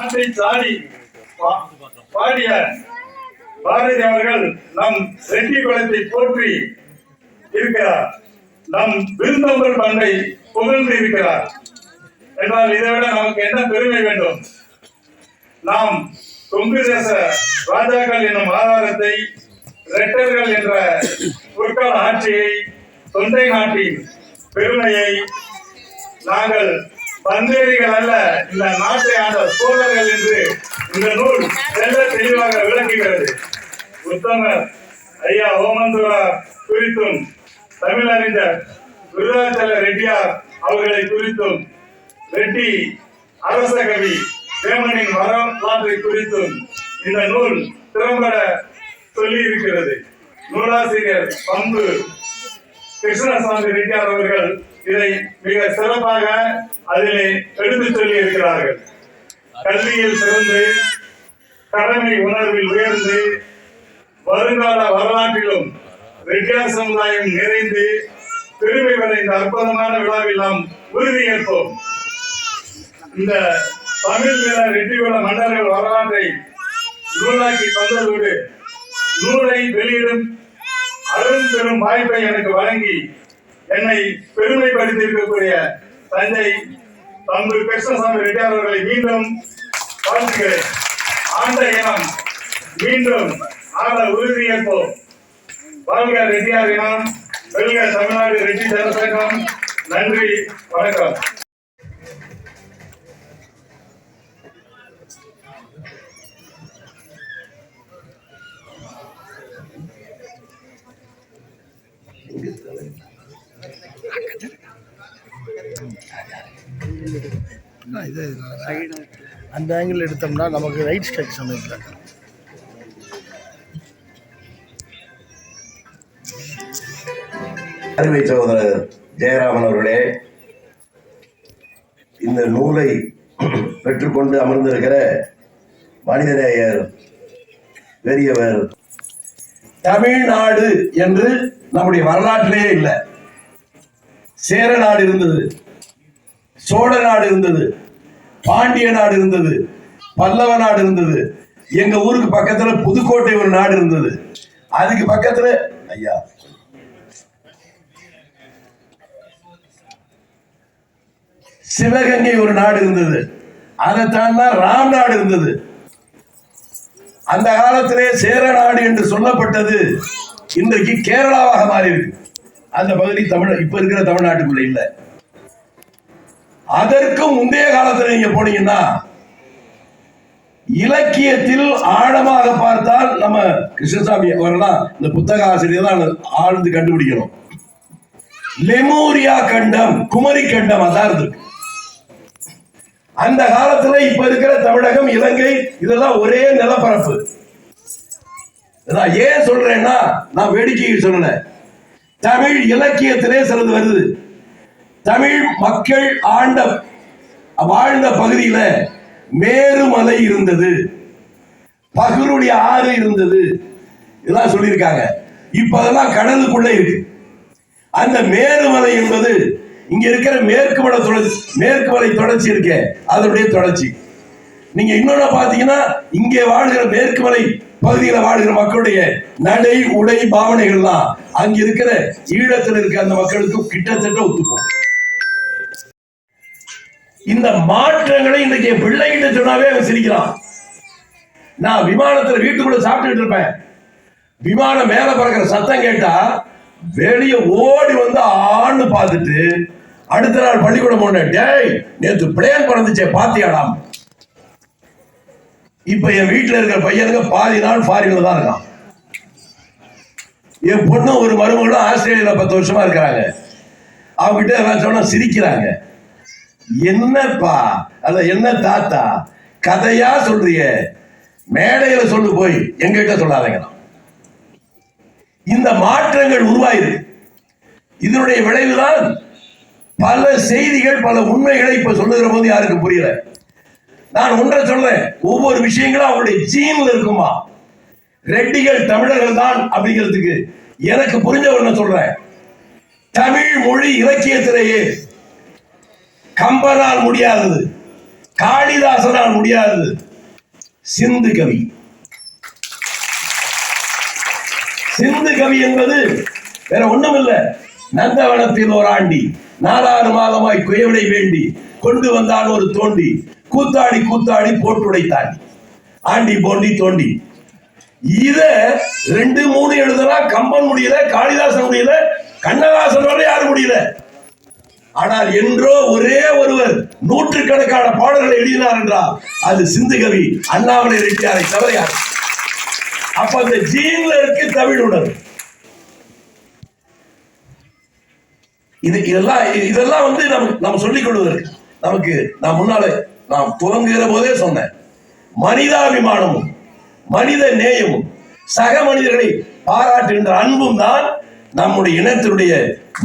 நாட்டை சாடி பாடிய பாரதி அவர்கள் நம் ரெட்டி குலத்தை போற்றி இருக்கிறார். நம் விருந்தம்பர் பண்டை புகழ்ந்து இருக்கிறார். என்றால் இதை விட நமக்கு என்ன பெருமை வேண்டும்? நாம் கொங்கு தேச ராஜாக்கள் என்னும் ஆதாரத்தை ரெட்டர்கள் என்ற பொற்கால ஆட்சியை தொண்டை நாட்டின் பெருமையை நாங்கள் பந்தேரிகள் அல்ல இந்த நாட்டை ஆண்ட சோழர்கள் என்று இந்த நூல் தெல்ல தெளிவாக விளக்குகிறது உத்தமர் ஐயா ஓமந்தூரா குறித்தும் தமிழறிஞர் விருதாச்சல ரெட்டியார் அவர்களை குறித்தும் ரெட்டி அரச கவி வேமனின் வரலாற்றை குறித்தும் இந்த நூல் திறம்பட சொல்லி இருக்கிறது நூலாசிரியர் பம்பு கிருஷ்ணசாமி ரெட்டியார் அவர்கள் இதை மிக சிறப்பாக அதிலே எடுத்துச் சொல்லி இருக்கிறார்கள் கல்வியில் சிறந்து கடமை உணர்வில் உயர்ந்து வருங்கால வரலாற்றிலும் ரெட்டியார் சமுதாயம் நிறைந்து பெருமை பெற இந்த அற்புதமான விழாவில் நாம் உறுதியேற்போம் இந்த தமிழ் நில ரெட்டிகுல மன்னர்கள் வரலாற்றை நூலாக்கி தந்ததோடு நூலை வெளியிடும் அருள் பெரும் வாய்ப்பை எனக்கு வழங்கி என்னை பெருமைப்படுத்தியிருக்கக்கூடிய தஞ்சை தம்பு கிருஷ்ணசாமி ரெட்டியார் அவர்களை மீண்டும் வாழ்த்துகிறேன். ஆண்ட இனம் மீண்டும் ஆட உறுதியேற்போம் வாழ்க ரெட்டியார் இனம் வெல்க தமிழ்நாடு ரெட்டி ஜனசங்கம். நன்றி வணக்கம். இது அந்த ஆங்கிள் எடுத்தோம்னா நமக்கு ரைட் ஸ்ட்ரைக் சமயத்தில். அருமை சகோதரர் ஜெயராமன் அவர்களே இந்த நூலை பெற்றுக்கொண்டு அமர்ந்திருக்கிற மனிதநேயர் பெரியவர் தமிழ்நாடு என்று நம்முடைய வரலாற்றிலே இல்லை. சேர நாடு இருந்தது. சோழ நாடு இருந்தது பாண்டிய நாடு இருந்தது பல்லவ நாடு இருந்தது. எங்க ஊருக்கு பக்கத்துல புதுக்கோட்டை ஒரு நாடு இருந்தது. அதுக்கு பக்கத்துல ஐயா. சிவகங்கை ஒரு நாடு இருந்தது. அதை தாண்டா ராம் நாடு இருந்தது. அந்த காலத்திலே சேர நாடு என்று சொல்லப்பட்டது. இன்றைக்கு கேரளாவாக மாறி இருக்கு அந்த பகுதி தமிழ் இப்ப இருக்கிற தமிழ்நாட்டுக்குள்ள இல்லை. அதற்கு முந்தைய காலத்துல நீங்க போனீங்கன்னா இலக்கியத்தில் ஆழமாக பார்த்தால் நம்ம கிருஷ்ணசாமி அவரெல்லாம் இந்த புத்தக ஆசிரியர் தான் ஆழ்ந்து கண்டுபிடிக்கணும். லெமூரியா கண்டம் குமரி கண்டம் அதான் இருந்திருக்கு. அந்த காலத்துல இப்ப இருக்கிற தமிழகம் இலங்கை இதெல்லாம் ஒரே நிலப்பரப்பு. நான் ஏன் சொல்றேன்னா நான் வேடிக்கையை சொல்லல தமிழ் இலக்கியத்திலே சிலது வருது. தமிழ் மக்கள் ஆண்ட வாழ்ந்த பகுதியில மேருமலை இருந்தது. பகருடைய ஆறு இருந்தது. இதெல்லாம் சொல்லியிருக்காங்க. இப்ப அதெல்லாம் கடலுக்குள்ள இருக்கு. அந்த மேருமலை என்பது இங்க இருக்கிற மேற்கு மலை தொடர்ச்சி மேற்கு மலை தொடர்ச்சி இருக்க அதனுடைய தொடர்ச்சி. நீங்க இன்னொன்னு பாத்தீங்கன்னா இங்கே வாழ்கிற மேற்கு மலை பகுதியில வாழ்கிற மக்களுடைய நடை உடை பாவனைகள்லாம் அங்க இருக்கிற ஈழத்தில் இருக்க அந்த மக்களுக்கும் கிட்டத்தட்ட ஒத்துப்போம். இந்த மாற்றங்களை இன்றைக்கு பிள்ளைகிட்ட சொன்னாவே அவன் சிரிக்கிறான். நான் விமானத்துல வீட்டுக்குள்ள சாப்பிட்டுட்டு இருப்பேன். விமானம் மேலே பறக்கிற சத்தம் கேட்டா வெளியே ஓடி வந்து ஆண்டு பார்த்துட்டு அடுத்த நாள் பள்ளிக்கூடம் போனேன். டேய் நேத்து பிளேன் பறந்துச்சே பாத்தியாடாம் இப்ப என் வீட்டுல இருக்கிற பையனுங்க பாதி நாள் ஃபாரின்ல தான் இருக்கான். என் பொண்ணு ஒரு மருமகளும் ஆஸ்திரேலியாவில் பத்து வருஷமா இருக்கிறாங்க. அவங்ககிட்ட எல்லாம் சொன்னா சிரிக்கிறாங்க. என்னப்பா? அல்ல என்ன தாத்தா? கதையா சொல்றிய. மேடையில சொல்லு போய் எங்கிட்ட சொல்லாதங்க இந்த மாற்றங்கள் உருவாயிருக்கு. இதனுடைய விளைவுதான் பல செய்திகள் பல உண்மைகளை இப்ப சொல்லுகிற போது யாருக்கு புரியல. நான் ஒன்றை சொல்றேன். ஒவ்வொரு விஷயங்களும் அவருடைய ஜீன்ல இருக்குமா? ரெட்டிகள் தமிழர்கள் தான் அப்படிங்கிறதுக்கு எனக்கு புரிஞ்ச ஒண்ணு சொல்றேன். தமிழ் மொழி இலக்கியத்திலேயே கம்பனால் முடியாதது. காளிதாசனால் முடியாது சிந்து கவி. சிந்து கவி என்பது வேற ஒண்ணும் இல்லை நந்தவனத்தில் ஒரு ஆண்டி நாலாறு மாதமாய் குயவனை வேண்டி கொண்டு வந்தான் ஒரு தோண்டி கூத்தாடி கூத்தாடி போட்டுடைத்தாண்டி ஆண்டி போண்டி தோண்டி. இத ரெண்டு மூணு எழுதுனா கம்பன் முடியல காளிதாசன் முடியல கண்ணதாசன் வரை யாரும் முடியல. ஆனால் என்றோ ஒரே ஒருவர் நூற்றுக்கணக்கான பாடல்களை எழுதினார் என்றால் அது சிந்துகவி அண்ணாமலை ரெட்டியாரை தவிர யார்? அப்ப அந்த ஜீன்ல இருக்கு தமிழ் உணர்வு. இது இதெல்லாம் இதெல்லாம் வந்து நம்ம நம்ம சொல்லிக் கொள்வதற்கு. நமக்கு நான் முன்னாலே நாம் துவங்குகிற போதே சொன்னேன். மனிதாபிமானமும் மனித நேயமும் சக மனிதர்களை பாராட்டுகின்ற அன்பும் தான் நம்முடைய இனத்தினுடைய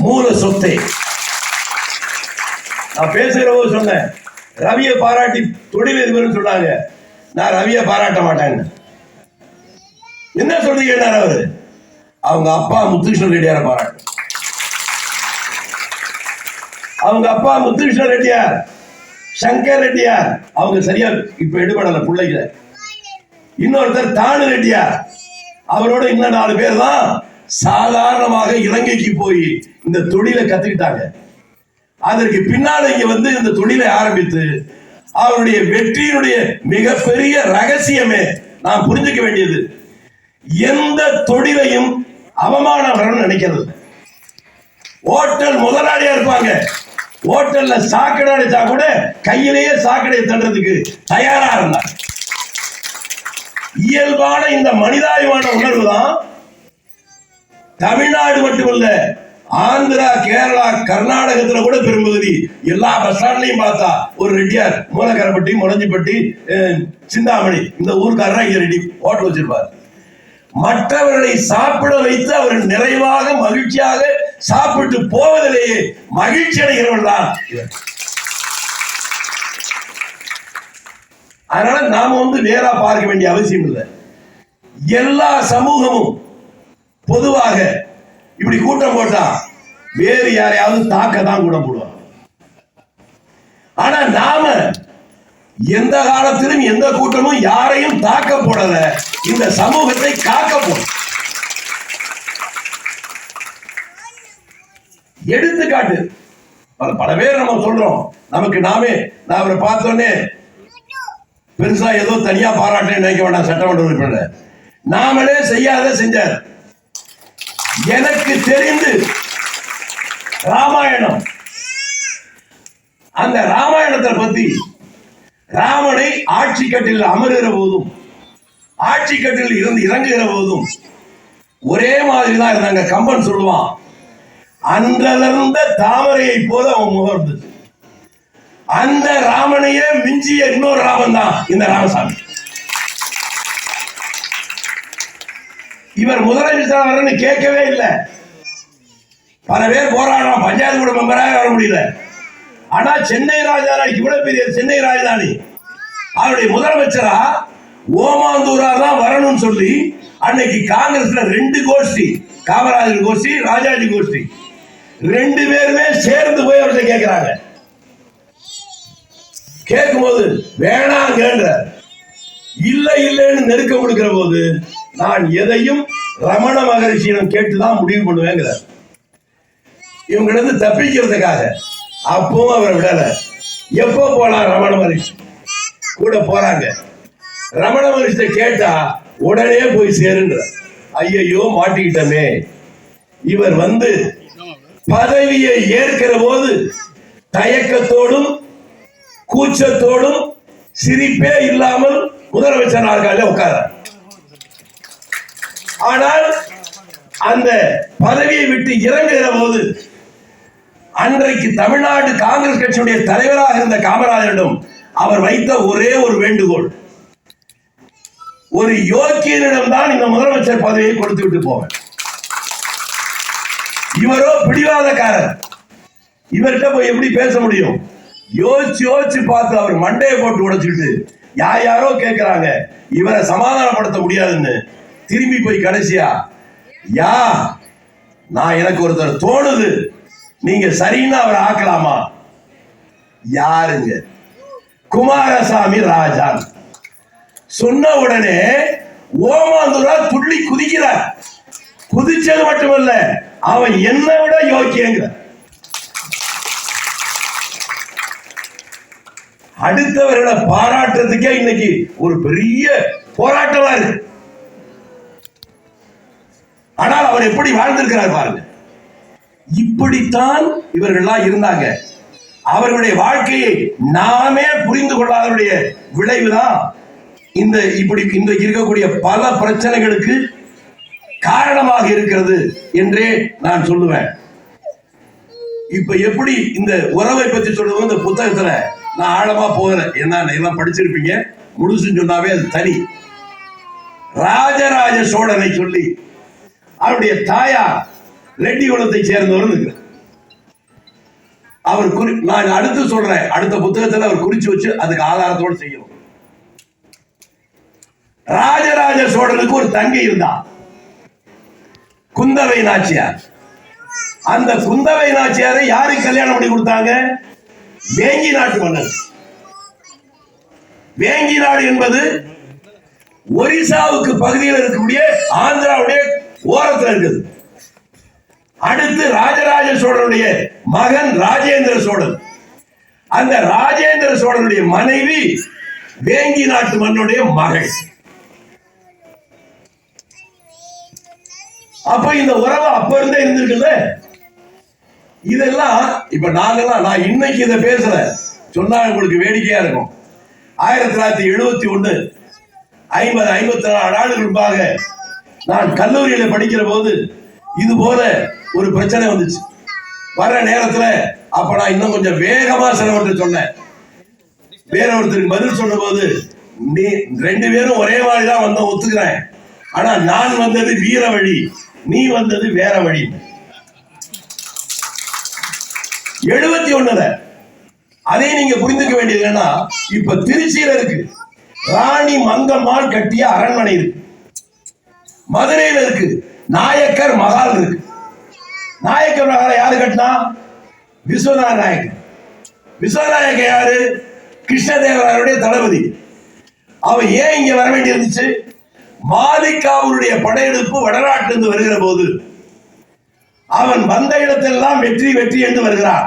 மூல சொத்தை. நான் பேசுகிறவோ சொன்னேன் ரவியை பாராட்டி தொழில் அதிபர்னு சொன்னாங்க. நான் ரவியை பாராட்ட மாட்டேன்னு என்ன சொல்றீங்க அவரு? அவங்க அப்பா முத்துகிருஷ்ணன் ரெட்டியார பாராட்டு. அவங்க அப்பா முத்துகிருஷ்ணன் ரெட்டியார் சங்கர் ரெட்டியார் அவங்க சரியா இப்ப எடுபடல பிள்ளைகள. இன்னொருத்தர் தானு ரெட்டியார் அவரோட இன்னும் நாலு பேர் தான் சாதாரணமாக இலங்கைக்கு போய் இந்த தொழிலை கத்துக்கிட்டாங்க. அதற்கு பின்னால் இங்க வந்து இந்த தொழிலை ஆரம்பித்து அவருடைய வெற்றியினுடைய மிகப்பெரிய ரகசியமே நான் புரிஞ்சுக்க வேண்டியது. எந்த தொழிலையும் அவமானம் வரணும்னு நினைக்கிறது. ஓட்டல் ஹோட்டல் முதலாளியா இருப்பாங்க. ஹோட்டல்ல சாக்கடை அடிச்சா கூட கையிலேயே சாக்கடையை தண்டதுக்கு தயாரா இருந்தார். இயல்பான இந்த மனிதாபிமான உணர்வு தான் தமிழ்நாடு மட்டுமல்ல ஆந்திரா கேரளா கர்நாடகத்துல கூட பெரும்பகுதி. எல்லா பஸ் ஸ்டாண்ட்லயும் பார்த்தா ஒரு ரெட்டியார் மூலக்கரப்பட்டி முடஞ்சிப்பட்டி சிந்தாமணி இந்த ஊர்க்காரர் இங்க ரெடி ஹோட்டல் வச்சிருப்பார். மற்றவர்களை சாப்பிட வைத்து அவர்கள் நிறைவாக மகிழ்ச்சியாக சாப்பிட்டு போவதிலேயே மகிழ்ச்சி அடைகிறவன் தான் அதனால நாம வந்து நேரா பார்க்க வேண்டிய அவசியம் இல்லை. எல்லா சமூகமும் பொதுவாக இப்படி கூட்டம் போட்டா வேறு யாரையாவது தாக்க தான் கூட போடுவாங்க. ஆனா நாம எந்த காலத்திலும் எந்த கூட்டமும் யாரையும் தாக்க போடல. இந்த சமூகத்தை காக்க போடும் எடுத்துக்காட்டு பல பல பேர் நம்ம சொல்றோம். நமக்கு நாமே நான் அவரை பார்த்தோன்னே பெருசா ஏதோ தனியா பாராட்டுன்னு நினைக்க வேண்டாம் சட்டமன்ற உறுப்பினர் நாமளே செய்யாத செஞ்சார். எனக்கு தெரிந்து ராமாயணம். அந்த ராமாயணத்தை பத்தி ராமனை ஆட்சி கட்டில் அமருகிற போதும் ஆட்சி கட்டில் இருந்து இறங்குகிற போதும் ஒரே மாதிரி தான் இருந்தாங்க. கம்பன் சொல்லுவான் அன்றலர்ந்த தாமரையை போல அவன் முகர்ந்து அந்த ராமனையே மிஞ்சிய இன்னொரு ராமன் தான் இந்த ராமசாமி. இவர் முதலமைச்சர் வரன்னு கேட்கவே இல்லை. பல பேர் போராடலாம் பஞ்சாயத்து கூட மெம்பராக வர முடியல. ஆனா சென்னை ராஜதானி இவ்வளவு பெரிய சென்னை ராஜதானி அவருடைய முதலமைச்சரா ஓமாந்தூரா தான் வரணும்னு சொல்லி அன்னைக்கு காங்கிரஸ்ல ரெண்டு கோஷ்டி காமராஜர் கோஷ்டி ராஜாஜி கோஷ்டி ரெண்டு பேருமே சேர்ந்து போய் அவர்கிட்ட கேட்கிறாங்க கேட்கும்போது வேணாங்கன்ற இல்லை இல்லைன்னு நெருக்கம் கொடுக்கிற போது நான் எதையும் ரமண மகரிஷியிடம் கேட்டுதான் முடிவு பண்ணுவேங்கிறார். இவங்கிட்ட தப்பிக்கிறதுக்காக அப்பவும் அவரை விடல. எப்போ போலாம் ரமண மகரிஷி? கூட போறாங்க. ரமண மகரிஷிட்ட கேட்டா உடனே போய் சேருன்ற ஐயையோ மாட்டிக்கிட்டமே. இவர் வந்து பதவியை ஏற்கிற போது தயக்கத்தோடும் கூச்சத்தோடும் சிரிப்பே இல்லாமல் முதலமைச்சர் நாற்காலில் உட்கார ஆனால் அந்த பதவியை விட்டு இறங்குகிற போது அன்றைக்கு தமிழ்நாடு காங்கிரஸ் கட்சியுடைய தலைவராக இருந்த காமராஜரிடம் அவர் வைத்த ஒரே ஒரு வேண்டுகோள். ஒரு யோக்கியனிடம் தான் இந்த முதலமைச்சர் பதவியை கொடுத்து விட்டு போவேன். இவரோ பிடிவாதக்காரர். இவர்கிட்ட போய் எப்படி பேச முடியும்? யோசிச்சு யோசிச்சு பார்த்து அவர் மண்டையை போட்டு உடைச்சிட்டு யார் யாரோ கேட்கிறாங்க இவரை சமாதானப்படுத்த முடியாதுன்னு திரும்பி போய் கடைசியா யா நான் எனக்கு ஒருத்தர் தோணுது. நீங்க சரின்னு அவரை ஆக்கலாமா? யாருங்க? குமாரசாமி ராஜான். சொன்ன உடனே ஓமாந்தூரா துள்ளி குதிக்கிறார். குதிச்சது மட்டுமல்ல அவன் என்னை விட யோக்கியங்கிற. அடுத்தவர்களை பாராட்டுறதுக்கே இன்னைக்கு ஒரு பெரிய போராட்டமா இருக்கு. ஆனால் அவர் எப்படி வாழ்ந்திருக்கிறார் பாருங்க. இப்படித்தான் இவர்கள்லாம் இருந்தாங்க. அவர்களுடைய வாழ்க்கையை நாமே புரிந்து கொள்ளாதவருடைய விளைவுதான் இந்த இப்படி இன்றைக்கு இருக்கக்கூடிய பல பிரச்சனைகளுக்கு காரணமாக இருக்கிறது என்றே நான் சொல்லுவேன். இப்ப எப்படி இந்த உறவை பத்தி சொல்றது இந்த புத்தகத்துல நான் ஆழமா போகிறேன். என்ன எல்லாம் படிச்சிருப்பீங்க. முழுசுன்னு சொன்னாவே அது தனி. ராஜராஜ சோழனை சொல்லி அவருடைய தாயார் ரெட்டி குலத்தை சேர்ந்தவர் அவர் குறி நான் அடுத்து சொல்றேன். அடுத்த புத்தகத்தில் அவர் குறிச்சு வச்சு அதுக்கு ஆதாரத்தோடு செய்யணும். ராஜராஜ சோழனுக்கு ஒரு தங்கை இருந்தான். குந்தவை நாச்சியார். அந்த குந்தவை நாச்சியாரை யாருக்கு கல்யாணம் பண்ணி கொடுத்தாங்க? வேங்கி நாட்டு மன்னர் வேங்கி நாடு என்பது ஒரிசாவுக்கு பகுதியில் இருக்கக்கூடிய ஆந்திராவுடைய ஓரத்தில் இருக்குது. அடுத்து ராஜராஜ சோழனுடைய மகன் ராஜேந்திர சோழன். அந்த ராஜேந்திர சோழனுடைய மனைவி வேங்கி நாட்டு மன்னுடைய மகள். அப்ப இந்த உறவு அப்ப இருந்தே இருந்திருக்குல்ல? இதெல்லாம் இப்ப நாங்கெல்லாம் நான் இன்னைக்கு இதை பேசுறேன் சொன்னா உங்களுக்கு வேடிக்கையா இருக்கும். ஆயிரத்தி தொள்ளாயிரத்தி எழுபத்தி ஒண்ணு ஐம்பது ஐம்பத்தி நாலு ஆண்டுகள் முன்பாக நான் கல்லூரியில படிக்கிற போது இது போல ஒரு பிரச்சனை வந்துச்சு. வர்ற நேரத்துல அப்ப நான் இன்னும் கொஞ்சம் வேகமா சிலவற்றை சொன்னேன். வேற ஒருத்தருக்கு பதில் சொன்ன போது நீ ரெண்டு பேரும் ஒரே மாதிரி தான் வந்த ஒத்துக்கிறேன். ஆனா நான் வந்தது வீர வழி நீ வந்தது வேற வழி. எழுபத்தி ஒண்ணுல அதை நீங்க புரிந்துக்க வேண்டியது என்னன்னா இப்ப திருச்சியில இருக்கு. ராணி மங்கம்மாள் கட்டிய அரண்மனை இருக்கு. மதுரையில இருக்கு. நாயக்கர் மகால் இருக்கு. நாயக்கர் நகரை யாரு கட்டினா? விஸ்வநாத நாயக்கர். விஸ்வநாயக்கர் யாரு? கிருஷ்ணதேவராயருடைய தளபதி. அவன் ஏன் இங்க வர வேண்டியிருந்துச்சு? மாலிகாவுடைய படையெடுப்பு வடநாட்டிலிருந்து வருகிற போது. அவன் வந்த இடத்தெல்லாம் வெற்றி வெற்றி என்று வருகிறான்.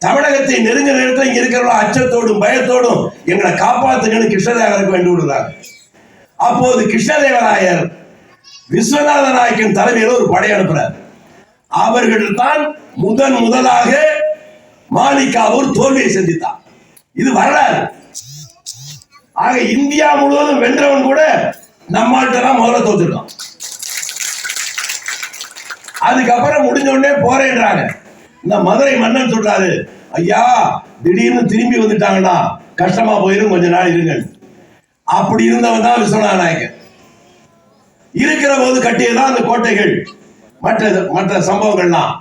தமிழகத்தை நெருங்க நேரத்தில் இங்க இருக்கிறவங்க அச்சத்தோடும் பயத்தோடும் எங்களை காப்பாத்துங்கன்னு கிருஷ்ணதேவருக்கு வேண்டி விடுறாங்க அப்போது கிருஷ்ணதேவராயர் விஸ்வநாத நாயக்கன் தலைமையில் ஒரு படை அனுப்புறார். அவர்கள் தான் முதன் முதலாக மாலிகாவூர் தோல்வியை சந்தித்தார் இது வரலாறு. ஆக இந்தியா முழுவதும் வென்றவன் கூட நம்மள்கிட்ட தான் முதல்ல தோத்துட்டோம் அதுக்கப்புறம் முடிஞ்ச உடனே போறேன்றாங்க. இந்த மதுரை மன்னன் சொல்றாரு ஐயா திடீர்னு திரும்பி வந்துட்டாங்கன்னா கஷ்டமா போயிரும் கொஞ்ச நாள் இருங்க அப்படி இருந்தவன் தான் விஸ்வநாத நாயக்கர் இருக்கிற போது கட்டியதான் அந்த கோட்டைகள். மற்ற மற்ற சம்பவங்கள்லாம்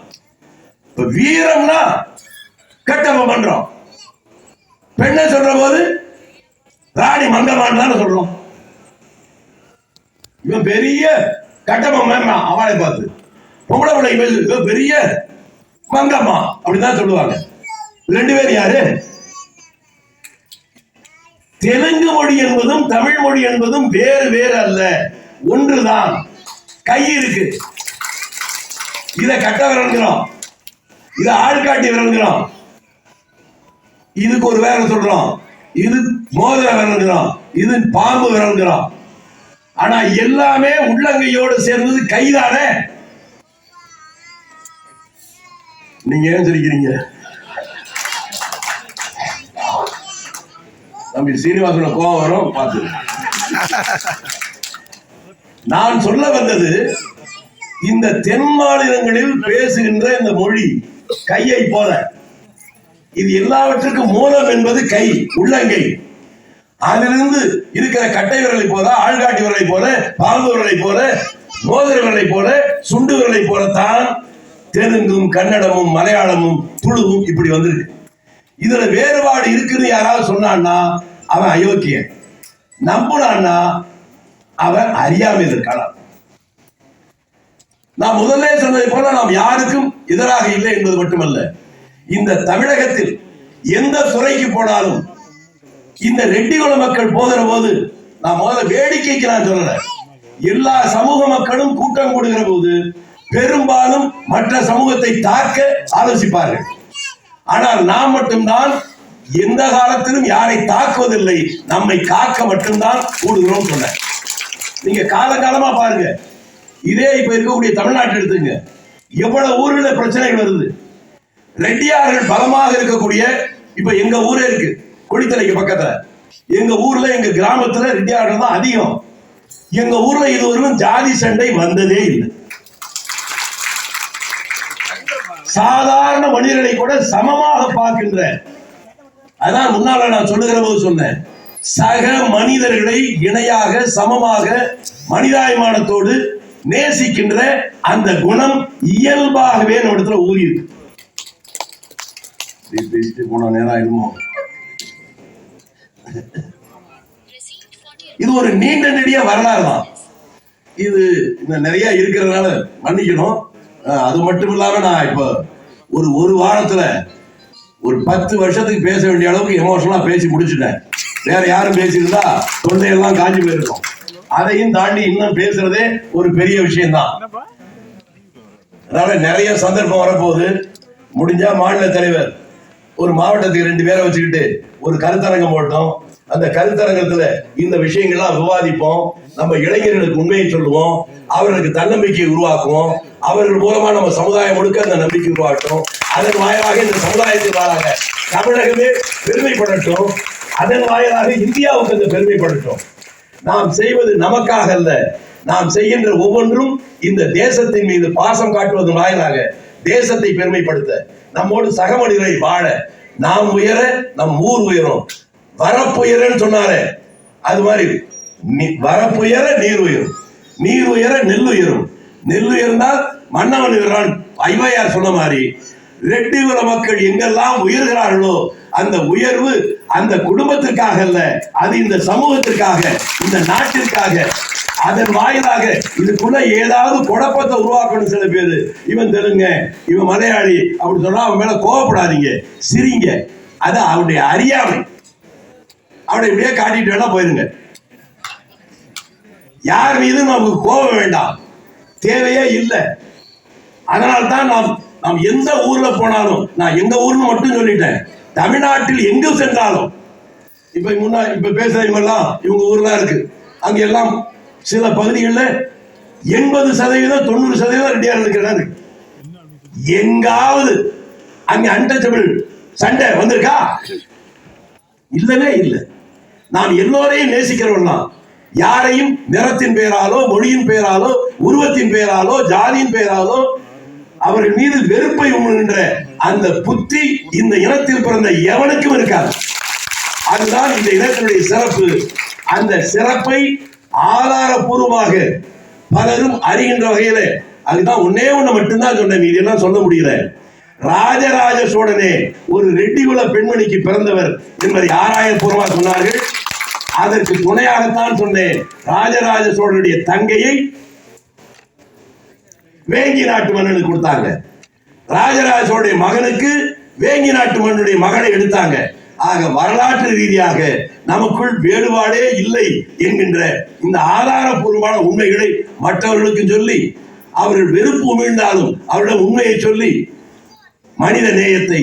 இப்ப வீரம்னா கட்டப்ப பண்றோம். பெண்ணை சொல்ற போது ராணி மங்கமான்னு தானே சொல்றோம். இவன் பெரிய கட்டபொம்மன் மேம்மா அவளை பார்த்து. பொம்பளை பிள்ளை இவன் பெரிய மங்கம்மா அப்படிதான் சொல்லுவாங்க. ரெண்டு பேர் யாரு? தெலுங்கு மொழி என்பதும் தமிழ் மொழி என்பதும் வேறு வேறு அல்ல. ஒன்றுதான். கை இருக்கு. இத கட்ட விரல்கிறோம். இதை ஆள்காட்டி விரல்கிறோம். இதுக்கு ஒரு வேலை சொல்றோம். இது மோதிர விரல்கிறோம். இது பாம்பு விரல்கிறோம். ஆனா எல்லாமே உள்ளங்கையோடு சேர்ந்தது கைதானே? நீங்க ஏன் சொல்லிக்கிறீங்க தம்பி சீனிவாசன கோபம் வரும் பார்த்து நான் சொல்ல வந்தது இந்த தென் மாநிலங்களில் பேசுகின்ற இந்த மொழி கையை போல. இது எல்லாவற்றுக்கும் மூலம் என்பது கை உள்ளங்கை. அதிலிருந்து இருக்கிற கட்டை விரலை போல ஆள்காட்டி விரலை போல பாம்பு விரலை போல மோதிர விரலை போல சுண்டு விரலை போலத்தான் தெலுங்கும் கன்னடமும் மலையாளமும் துளுவும் இப்படி வந்திருக்கு. இதுல வேறுபாடு இருக்குன்னு யாராவது சொன்னான்னா அவன் அயோக்கியன். நம்புனான்னா அவன் அறியாமல் இருக்கலாம் நான் முதல்ல சொன்னதை போல நாம் யாருக்கும் எதிராக இல்லை என்பது மட்டுமல்ல. இந்த தமிழகத்தில் எந்த துறைக்கு போனாலும் இந்த ரெட்டிகுல மக்கள் போகிற போது நான் முதல்ல வேடிக்கைக்கு நான் சொல்லல. எல்லா சமூக மக்களும் கூட்டம் கூடுகிற போது பெரும்பாலும் மற்ற சமூகத்தை தாக்க ஆலோசிப்பார்கள். ஆனால் நாம் மட்டும்தான் எந்த காலத்திலும் யாரை தாக்குவதில்லை நம்மை காக்க மட்டும்தான் கூடுகிறோம் சொன்னேன். நீங்க காலகாலமா பாருங்க. இதே இப்ப இருக்கக்கூடிய தமிழ்நாட்டை எடுத்துங்க. எவ்வளவு ஊர்கள பிரச்சனைகள் வருது. ரெட்டியார்கள் பலமாக இருக்கக்கூடிய இப்ப எங்க ஊரே இருக்கு கொடித்தலைக்கு பக்கத்துல. எங்க ஊர்ல எங்க கிராமத்துல ரெட்டியார்கள் தான் அதிகம். எங்க ஊர்ல இதுவரையும் ஜாதி சண்டை வந்ததே இல்லை. சாதாரண மனிதர்களை கூட சமமாக பார்க்கின்ற அதான் முன்னால நான் சொல்லுகிற போது சொன்னேன். சக மனிதர்களை இணையாக சமமாக மனிதாபிமானத்தோடு நேசிக்கின்ற அந்த குணம் இயல்பாகவே நம்ம இடத்துல ஊறி இருக்கு பேசிட்டு போன நேரம் ஆயிடுமோ? இது ஒரு நீண்ட நெடிய வரலாறு தான். இது இந்த நிறைய இருக்கிறதுனால மன்னிக்கணும். அது மட்டும் இல்லாம நான் இப்போ ஒரு ஒரு வாரத்துல ஒரு பத்து வருஷத்துக்கு பேச வேண்டிய அளவுக்கு எமோஷனலா பேசி முடிச்சுட்டேன். வேற யாரும் பேசியிருந்தா தொண்டையெல்லாம் காஞ்சி போயிருக்கோம். அதையும் தாண்டி இன்னும் பேசுறதே ஒரு பெரிய விஷயம்தான். அதனால நிறைய சந்தர்ப்பம் வரப்போகுது. முடிஞ்சா மாநில தலைவர் ஒரு மாவட்டத்துக்கு ரெண்டு பேரை வச்சுக்கிட்டு ஒரு கருத்தரங்கம் போட்டோம். அந்த கருத்தரங்கத்துல இந்த விஷயங்கள்லாம் விவாதிப்போம். நம்ம இளைஞர்களுக்கு உண்மையை சொல்லுவோம். அவர்களுக்கு தன்னம்பிக்கையை உருவாக்குவோம். அவர்கள் மூலமா நம்ம சமுதாயம் முழுக்க அந்த நம்பிக்கை உருவாக்கட்டும் அதன் வாயிலாக இந்த சமுதாயத்தின் வாயிலாக தமிழகமே பெருமைப்படட்டும். அதன் வாயிலாக இந்தியாவுக்கு அந்த பெருமைப்படட்டும். நாம் செய்வது நமக்காக அல்ல. நாம் செய்கின்ற ஒவ்வொன்றும் இந்த தேசத்தின் மீது பாசம் காட்டுவதன் வாயிலாக தேசத்தை பெருமைப்படுத்த. நம்மோடு சக மனிதரை வாழ நாம் உயர நம் ஊர் உயரும். வரப்புயரன்னு சொன்னாரே. அது மாதிரி வரப்புயர நீர் உயரும். நீர் உயர நெல் உயரும். நெல் உயர்ந்தால் மன்னவன் உயர்றான். ஐவையார் சொன்ன மாதிரி ரெட்டிகுல மக்கள் எங்கெல்லாம் உயர்கிறார்களோ அந்த உயர்வு அந்த குடும்பத்திற்காக அல்ல அது இந்த சமூகத்திற்காக இந்த நாட்டிற்காக. அதன் வாயிலாக இதுக்குள்ள ஏதாவது குழப்பத்தை உருவாக்கணும் சில பேர். இவன் தெலுங்க இவன் மலையாளி அப்படின்னு சொன்னா அவன் மேல கோவப்படாதீங்க சிரிங்க. அது அவனுடைய அறியாமை. அவனை இப்படியே காட்டிட்டு வேணா போயிருங்க. யார் மீதும் நமக்கு கோபம் வேண்டாம். தேவையே இல்லை. அதனால் தான் நாம் நாம் எந்த ஊர்ல போனாலும் நான் எங்க ஊர்னு மட்டும் சொல்லிட்டேன். தமிழ்நாட்டில் எங்கு சென்றாலும் இப்ப முன்னா இப்ப பேசுறவங்க எல்லாம் இவங்க ஊர்லாம் இருக்கு. அங்க எல்லாம் சில பகுதிகளில் எண்பது சதவீதம் தொண்ணூறு சதவீதம் ரெடியாக இருக்கிறாரு எங்காவது அங்க அன்டச்சபிள் சண்டை வந்திருக்கா? இல்லவே இல்லை. நாம் எல்லோரையும் நேசிக்கிறோம்னா யாரையும் நிறத்தின் பெயராலோ மொழியின் பெயராலோ உருவத்தின் பெயராலோ ஜாதியின் பெயராலோ அவர்கள் மீது வெறுப்பை உண்கின்ற அந்த புத்தி இந்த இனத்தில் பிறந்த எவனுக்கும் இருக்காது. அதுதான் இந்த இனத்தினுடைய சிறப்பு. அந்த சிறப்பை ஆதாரபூர்வமாக பலரும் அறிகின்ற வகையில அதுதான் ஒன்னே ஒண்ணு மட்டும்தான் சொன்னேன் மீதி எல்லாம் சொல்ல முடியல. ராஜராஜ சோழனே ஒரு ரெட்டிகுல பெண்மணிக்கு பிறந்தவர் என்பதை ஆராயபூர்வமாக சொன்னார்கள். அதற்கு துணையாகத்தான் சொன்னேன் ராஜராஜ சோழனுடைய தங்கையை வேங்கி நாட்டு மன்னனுக்கு கொடுத்தாங்க. ராஜராஜோடைய மகனுக்கு வேங்கி நாட்டு மன்னனுடைய மகனை எடுத்தாங்க. ஆக வரலாற்று ரீதியாக நமக்குள் வேறுபாடே இல்லை என்கின்ற இந்த ஆதாரபூர்வமான உண்மைகளை மற்றவர்களுக்கு சொல்லி அவர்கள் வெறுப்பு உமிழ்ந்தாலும் அவரிடம் உண்மையை சொல்லி மனித நேயத்தை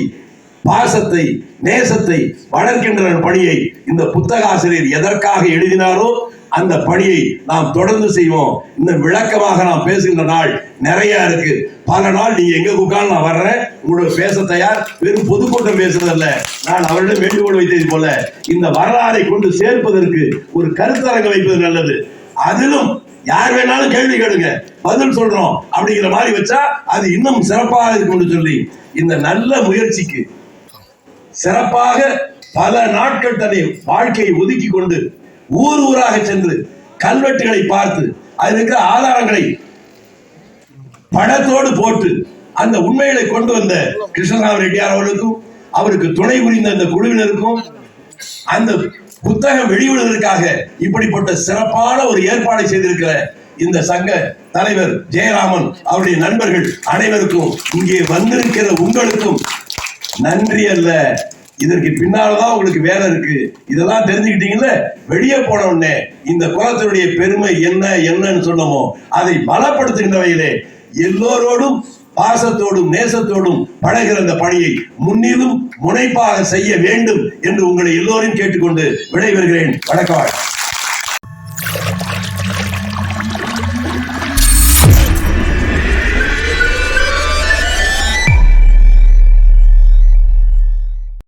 பாசத்தை நேசத்தை வளர்க்கின்ற பணியை இந்த புத்தக ஆசிரியர் எதற்காக எழுதினாரோ அந்த பணியை நாம் தொடர்ந்து செய்வோம். இந்த விளக்கமாக நாம் பேசுகின்ற நாள் நிறைய இருக்கு. பல நாள் நீங்க எங்க கூப்பிட்டாலும் நான் வர்றேன். உங்களோட பேச தயார். வெறும் பொதுக்கூட்டம் பேசுறதல்ல நான் அவரிடம் வேண்டுகோள் வைத்தது போல இந்த வரலாறை கொண்டு சேர்ப்பதற்கு ஒரு கருத்தரங்க வைப்பது நல்லது. அதிலும் யார் வேணாலும் கேள்வி கேளுங்க. பதில் சொல்றோம் அப்படிங்கிற மாதிரி வச்சா அது இன்னும் சிறப்பாக இருக்கும்னு சொல்லி இந்த நல்ல முயற்சிக்கு சிறப்பாக பல நாட்கள் தன்னை வாழ்க்கையை ஒதுக்கி கொண்டு ஊர் ஊராக சென்று கல்வெட்டுகளை பார்த்து அதில் இருக்கிற ஆதாரங்களை படத்தோடு போட்டு அந்த உண்மைகளை கொண்டு வந்த கிருஷ்ணராம ரெட்டியார் அவர்களுக்கும் அவருக்கு துணை புரிந்த அந்த குழுவினருக்கும் அந்த புத்தகம் வெளியிடுவதற்காக இப்படிப்பட்ட சிறப்பான ஒரு ஏற்பாடை செய்திருக்கிற இந்த சங்க தலைவர் ஜெயராமன் அவருடைய நண்பர்கள் அனைவருக்கும் இங்கே வந்திருக்கிற உங்களுக்கும் நன்றி அல்ல. இதற்கு பின்னால்தான் உங்களுக்கு வேலை இருக்கு. இதெல்லாம் தெரிஞ்சுக்கிட்டீங்கல்ல? வெளியே போன உடனே இந்த குலத்தினுடைய பெருமை என்ன என்னன்னு சொன்னமோ அதை பலப்படுத்துகின்ற வகையிலே எல்லோரோடும் பாசத்தோடும் நேசத்தோடும் பழகிற அந்த பணியை முன்னிலும் முனைப்பாக செய்ய வேண்டும் என்று உங்களை எல்லோரையும் கேட்டுக்கொண்டு விடைபெறுகிறேன். வணக்கம்.